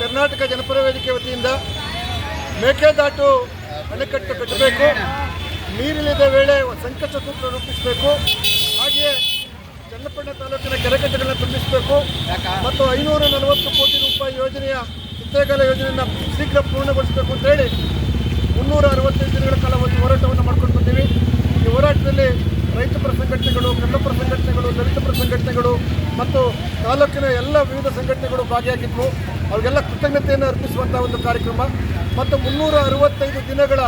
ಕರ್ನಾಟಕ ಜನಪರ ವೇದಿಕೆ ವತಿಯಿಂದ ಮೇಕೆದಾಟು ಅಣೆಕಟ್ಟು ಕಟ್ಟಬೇಕು. ನೀರಿಲ್ಲದ ವೇಳೆ ಸಂಕಷ್ಟ ಸೂತ್ರ ರೂಪಿಸಬೇಕು. ಹಾಗೆಯೇ ಚನ್ನಪಟ್ಟಣ ತಾಲೂಕಿನ ಕೆರೆಕಟ್ಟೆಗಳನ್ನು ತುಂಬಿಸಬೇಕು. ಮತ್ತು ಐನೂರ ನಲವತ್ತು ಕೋಟಿ ರೂಪಾಯಿ ಯೋಜನೆಯ ಚಿತ್ರಕಾಲ ಯೋಜನೆಯನ್ನು ಶೀಘ್ರ ಪೂರ್ಣಗೊಳಿಸಬೇಕು ಅಂತ ಹೇಳಿ ಮುನ್ನೂರ ಅರವತ್ತೈದು ದಿನಗಳ ಕಾಲ ಒಂದು ಹೋರಾಟವನ್ನು ಮಾಡ್ಕೊಂಡು ಬಂದೀವಿ. ಈ ಹೋರಾಟದಲ್ಲಿ ರೈತಪರ ಸಂಘಟನೆಗಳು ಕನ್ನಡಪರ ಸಂಘಟನೆಗಳು ದಲಿತಪರ ಸಂಘಟನೆಗಳು ಮತ್ತು ತಾಲೂಕಿನ ಎಲ್ಲ ವಿವಿಧ ಸಂಘಟನೆಗಳು ಭಾಗಿಯಾಗಿದ್ದವು ಅವರಿಗೆಲ್ಲ ಕೃತಜ್ಞತೆಯನ್ನು ಅರ್ಪಿಸುವಂಥ ಒಂದು ಕಾರ್ಯಕ್ರಮ. ಮತ್ತು ಮುನ್ನೂರ ಅರವತ್ತೈದು ದಿನಗಳ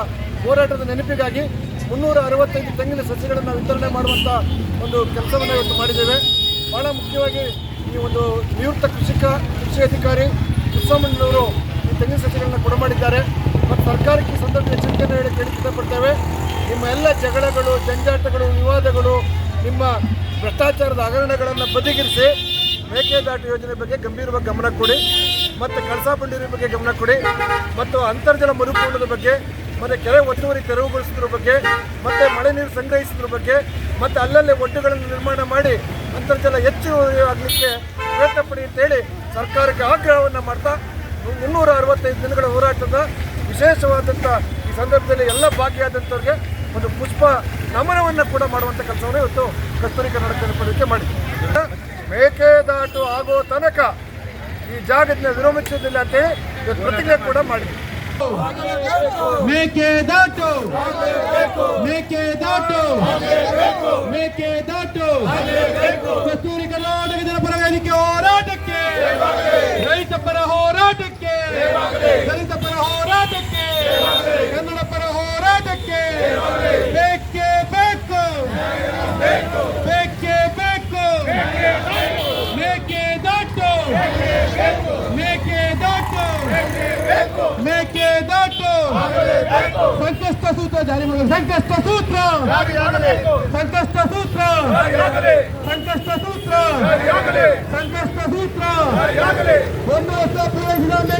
ಹೋರಾಟದ ನೆನಪಿಗಾಗಿ ಮುನ್ನೂರ ಅರವತ್ತೈದು ತೆಂಗಿನ ಸಸಿಗಳನ್ನು ವಿತರಣೆ ಮಾಡುವಂಥ ಒಂದು ಕೆಲಸವನ್ನು ಇವತ್ತು ಮಾಡಿದ್ದೇವೆ. ಭಾಳ ಮುಖ್ಯವಾಗಿ ಈ ಒಂದು ನಿವೃತ್ತ ಕೃಷಿಕ, ಕೃಷಿ ಅಧಿಕಾರಿ ಕೃಷ್ಣಮ್ಮನವರು ಈ ತೆಂಗಿನ ಸಸಿಗಳನ್ನು ಕೊಡಮಾಡಿದ್ದಾರೆ ಮತ್ತು ಸರ್ಕಾರಕ್ಕೆ ಈ ಸಂದರ್ಭದಲ್ಲಿ ಎಚ್ಚರಿಕೆಯನ್ನು ಹೇಳಿ ಕೇಳಿ ನಿಮ್ಮ ಎಲ್ಲ ಜಗಳಗಳು, ಜಂಜಾಟಗಳು, ವಿವಾದಗಳು ನಿಮ್ಮ ಭ್ರಷ್ಟಾಚಾರದ ಹಗರಣಗಳನ್ನು ಬದಿಗಿರಿಸಿ ಮೇಕೆದಾಟು ಯೋಜನೆ ಬಗ್ಗೆ ಗಂಭೀರವಾಗಿ ಗಮನ ಕೊಡಿ, ಮತ್ತು ಕಳಸಾ ಬಂಡೂರಿ ಬಗ್ಗೆ ಗಮನ ಕೊಡಿ, ಮತ್ತು ಅಂತರ್ಜಲ ಮರುಪೂರ್ಣದ ಬಗ್ಗೆ, ಮತ್ತು ಕೆರೆ ಒತ್ತುವರಿ ತೆರವುಗೊಳಿಸೋದ್ರ ಬಗ್ಗೆ, ಮತ್ತು ಮಳೆ ನೀರು ಸಂಗ್ರಹಿಸೋದ್ರ ಬಗ್ಗೆ, ಮತ್ತು ಅಲ್ಲಲ್ಲೇ ಒಡ್ಡುಗಳನ್ನು ನಿರ್ಮಾಣ ಮಾಡಿ ಅಂತರ್ಜಲ ಹೆಚ್ಚು ಆಗಲಿಕ್ಕೆ ಪ್ರಯತ್ನ ಪಡಿ ಅಂತೇಳಿ ಸರ್ಕಾರಕ್ಕೆ ಆಗ್ರಹವನ್ನು ಮಾಡ್ತಾ ಮುನ್ನೂರ ಅರವತ್ತೈದು ದಿನಗಳ ಹೋರಾಟದ ವಿಶೇಷವಾದಂಥ ಈ ಸಂದರ್ಭದಲ್ಲಿ ಎಲ್ಲ ಭಾಗಿಯಾದಂಥವ್ರಿಗೆ ಒಂದು ಪುಷ್ಪ ನಮನವನ್ನು ಕೂಡ ಮಾಡುವಂಥ ಕೆಲಸವನ್ನು ಇವತ್ತು ಕಸ್ತೂರಿ ಕನ್ನಡ ಜನಪದಕ್ಕೆ ಮಾಡಿದೆ ಮೇಕೆದಾಟು ಆಗೋ ತನಕ ಈ ಜಾಗದನ್ನ ವಿರಮಿಸೋದಿಲ್ಲ ಅಂತೇಳಿ ಇವತ್ತು ಪ್ರತಿಜ್ಞೆ ಕೂಡ ಮಾಡಿದ್ವಿ. ಮೇಕೆದಾಟು ಮೇಕೆದಾಟು ಮೇಕೆದಾಟು ಮೇಕೆದಾಟು ಸಂಕಷ್ಟ ಸೂತ್ರ ಜಾರಿ ಮಾಡಿ. ಸಂಕಷ್ಟ ಸೂತ್ರ. ಸಂಕಷ್ಟ ಸೂತ್ರ. ಸಂಕಷ್ಟ ಸೂತ್ರ. ಸಂಕಷ್ಟ ಸೂತ್ರ. ಒಂದು ವರ್ಷ ಹೋರಾಟಕ್ಕೆ